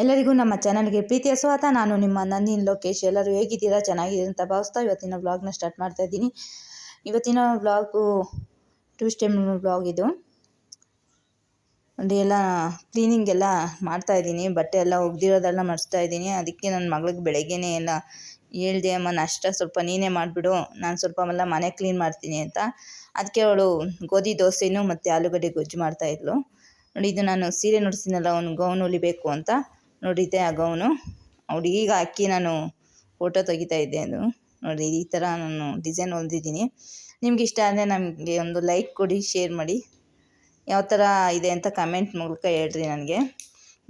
ಎಲ್ಲರಿಗೂ ನಮ್ಮ ಚಾನಲ್ಗೆ ಪ್ರೀತಿಯ ಸ್ವಾತ ನಾನು ನಿಮ್ಮ ನಂದಿನ ಲೋಕೇಶ್. ಎಲ್ಲರೂ ಹೇಗಿದ್ದೀರಾ? ಚೆನ್ನಾಗಿದೆ ಅಂತ ಭಾವಿಸ್ತಾ ಇವತ್ತಿನ ವ್ಲಾಗ್ನ ಸ್ಟಾರ್ಟ್ ಮಾಡ್ತಾ ಇದ್ದೀನಿ. ಇವತ್ತಿನ ವ್ಲಾಗು ಟ್ಯೂಸ್ಡೇ ವ್ಲಾಗ್ ಇದು. ನೋಡಿ, ಎಲ್ಲ ಕ್ಲೀನಿಂಗ್ ಎಲ್ಲ ಮಾಡ್ತಾ ಇದ್ದೀನಿ. ಬಟ್ಟೆ ಎಲ್ಲ ಒಗ್ದಿರೋದೆಲ್ಲ ಮಡಿಸ್ತಾ ಇದ್ದೀನಿ. ಅದಕ್ಕೆ ನನ್ನ ಮಗಳಿಗೆ ಬೆಳಗ್ಗೆನೇ ಎಲ್ಲ ಹೇಳ್ದೆ, ಅಮ್ಮ, ನಾಷ್ಟ ಸ್ವಲ್ಪ ನೀನೇ ಮಾಡಿಬಿಡು. ನಾನು ಸ್ವಲ್ಪ ಎಲ್ಲ ಮನೆ ಕ್ಲೀನ್ ಮಾಡ್ತೀನಿ ಅಂತ. ಅದಕ್ಕೆ ಅವಳು ಗೋಧಿ ದೋಸೆನೂ ಮತ್ತು ಆಲೂಗಡ್ಡೆ ಗೊಜ್ಜು ಮಾಡ್ತಾಯಿದ್ಲು ನೋಡಿ, ಇದು ನಾನು ಸೀರೆ ನುಡಿಸಿನಲ್ಲ ಒಂದು ಗೌನ್ ಹೊಲಿಬೇಕು ಅಂತ. ನೋಡಿದ್ದೆ ಆಗ ಅವನು ಈಗ ಹಾಕಿ ನಾನು ಫೋಟೋ ತೆಗಿತಾ ಇದ್ದೆ ಅದು. ನೋಡಿ, ಈ ಥರ ನಾನು ಡಿಸೈನ್ ಹೊಲ್ದಿದ್ದೀನಿ. ನಿಮ್ಗೆ ಇಷ್ಟ ಆದರೆ ನಮಗೆ ಒಂದು ಲೈಕ್ ಕೊಡಿ ಶೇರ್ ಮಾಡಿ. ಯಾವ ಥರ ಇದೆ ಅಂತ ಕಮೆಂಟ್ ಮೂಲಕ ಹೇಳ್ರಿ ನನಗೆ.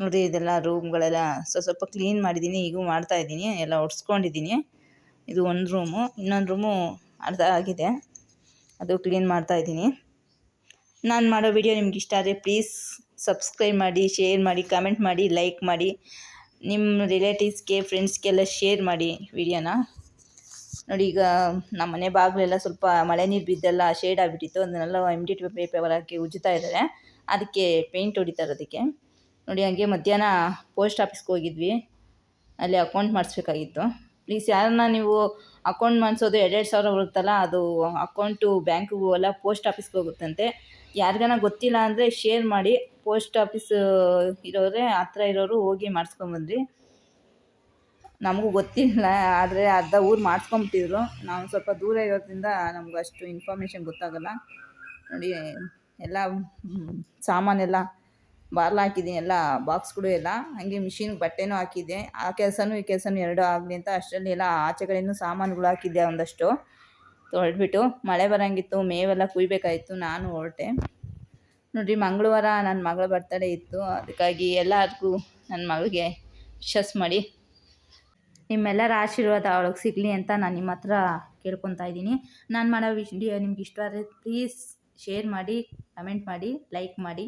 ನೋಡಿ, ಇದೆಲ್ಲ ರೂಮ್ಗಳೆಲ್ಲ ಸ್ವಲ್ಪ ಸ್ವಲ್ಪ ಕ್ಲೀನ್ ಮಾಡಿದ್ದೀನಿ ಈಗೂ ಮಾಡ್ತಾ ಇದ್ದೀನಿ. ಎಲ್ಲ ಒಡ್ಸ್ಕೊಂಡಿದ್ದೀನಿ ಇದು ಒಂದು ರೂಮು ಇನ್ನೊಂದು ರೂಮು ಅರ್ಧ ಆಗಿದೆ. ಅದು ಕ್ಲೀನ್ ಮಾಡ್ತಾ ಇದ್ದೀನಿ. ನಾನು ಮಾಡೋ ವಿಡಿಯೋ ನಿಮ್ಗೆ ಇಷ್ಟ ಆದರೆ ಪ್ಲೀಸ್ ಸಬ್ಸ್ಕ್ರೈಬ್ ಮಾಡಿ ಶೇರ್ ಮಾಡಿ ಕಮೆಂಟ್ ಮಾಡಿ ಲೈಕ್ ಮಾಡಿ. ನಿಮ್ಮ ರಿಲೇಟಿವ್ಸ್ಗೆ ಫ್ರೆಂಡ್ಸ್ಗೆಲ್ಲ ಶೇರ್ ಮಾಡಿ ವಿಡಿಯೋನ ನೋಡಿ ಈಗ ನಮ್ಮ ಮನೆ ಬಾಗಿಲೆಲ್ಲ ಸ್ವಲ್ಪ ಮಳೆ ನೀರು ಬಿದ್ದೆಲ್ಲ ಶೇಡ್ ಆಗಿಬಿಟ್ಟಿತ್ತು. ಅದನ್ನೆಲ್ಲ ಎಂ ಡಿ ಟಿ ಪೇಪರ್ ಹಾಕಿ ಉಜ್ಜುತ್ತಾ ಇದ್ದಾರೆ. ಅದಕ್ಕೆ ಪೇಂಟ್ ಹೊಡಿತಾರೆ ಅದಕ್ಕೆ ನೋಡಿ ಹಾಗೆ ಮಧ್ಯಾಹ್ನ ಪೋಸ್ಟ್ ಆಫೀಸ್ಗೆ ಹೋಗಿದ್ವಿ. ಅಲ್ಲಿ ಅಕೌಂಟ್ ಮಾಡಿಸ್ಬೇಕಾಗಿತ್ತು. ಪ್ಲೀಸ್ ಯಾರನ್ನ ನೀವು ಅಕೌಂಟ್ ಮಾಡಿಸೋದು ಎರಡೆರಡು ಸಾವಿರ ಬರುತ್ತಲ್ಲ, ಅದು ಅಕೌಂಟು ಬ್ಯಾಂಕಿಗೂ ಎಲ್ಲ ಪೋಸ್ಟ್ ಆಫೀಸ್ಗೆ ಹೋಗುತ್ತಂತೆ. ಯಾರಿಗಾನ ಗೊತ್ತಿಲ್ಲ ಅಂದರೆ ಶೇರ್ ಮಾಡಿ, ಪೋಸ್ಟ್ ಆಫೀಸ್ ಇರೋರೆ, ಹತ್ರ ಇರೋರು ಹೋಗಿ ಮಾಡಿಸ್ಕೊಂಬಂದ್ರಿ ನಮಗೂ ಗೊತ್ತಿಲ್ಲ, ಆದರೆ ಅರ್ಧ ಊರು ಮಾಡಿಸ್ಕೊಂಬಿಟ್ಟಿದ್ರು. ನಾವು ಸ್ವಲ್ಪ ದೂರ ಇರೋದ್ರಿಂದ ನಮ್ಗೆ ಅಷ್ಟು ಇನ್ಫಾರ್ಮೇಷನ್ ಗೊತ್ತಾಗಲ್ಲ. ನೋಡಿ, ಎಲ್ಲ ಸಾಮಾನೆಲ್ಲ ಬಾರ್ಲ ಹಾಕಿದ್ದೀನಿ, ಎಲ್ಲ ಬಾಕ್ಸ್ಗಳು ಎಲ್ಲ. ಹಾಗೆ ಮಿಷಿನ್ ಬಟ್ಟೆನೂ ಹಾಕಿದ್ದೆ. ಆ ಕೆಲಸನೂ ಈ ಕೆಲಸನೂ ಎರಡೂ ಆಗಲಿ ಅಂತ ಅಷ್ಟರಲ್ಲಿ ಎಲ್ಲ ಆಚೆ ಕಡೆಯೂ ಸಾಮಾನುಗಳು ಹಾಕಿದ್ದೆ ಒಂದಷ್ಟು. ತೊಳೆದ್ಬಿಟ್ಟು ಮಳೆ ಬರೋಂಗಿತ್ತು, ಮೇವೆಲ್ಲ ಕುಯ್ಬೇಕಾಯಿತು, ನಾನು ಹೊರಟೆ. ನೋಡಿರಿ, ಮಂಗಳವಾರ ನನ್ನ ಮಗಳ ಬರ್ತಡೇ ಇತ್ತು. ಅದಕ್ಕಾಗಿ ಎಲ್ಲರಿಗೂ ನನ್ನ ಮಗಳಿಗೆ ವಿಶಸ್ ಮಾಡಿ. ನಿಮ್ಮೆಲ್ಲರ ಆಶೀರ್ವಾದ ಅವಳಿಗೆ ಸಿಗಲಿ ಅಂತ ನಾನು ನಿಮ್ಮ ಹತ್ರ ಕೇಳ್ಕೊತಾ ಇದ್ದೀನಿ. ನಾನು ಮಾಡೋ ವಿಡಿಯೋ ನಿಮ್ಗೆ ಇಷ್ಟ ಪ್ಲೀಸ್ ಶೇರ್ ಮಾಡಿ ಕಮೆಂಟ್ ಮಾಡಿ ಲೈಕ್ ಮಾಡಿ.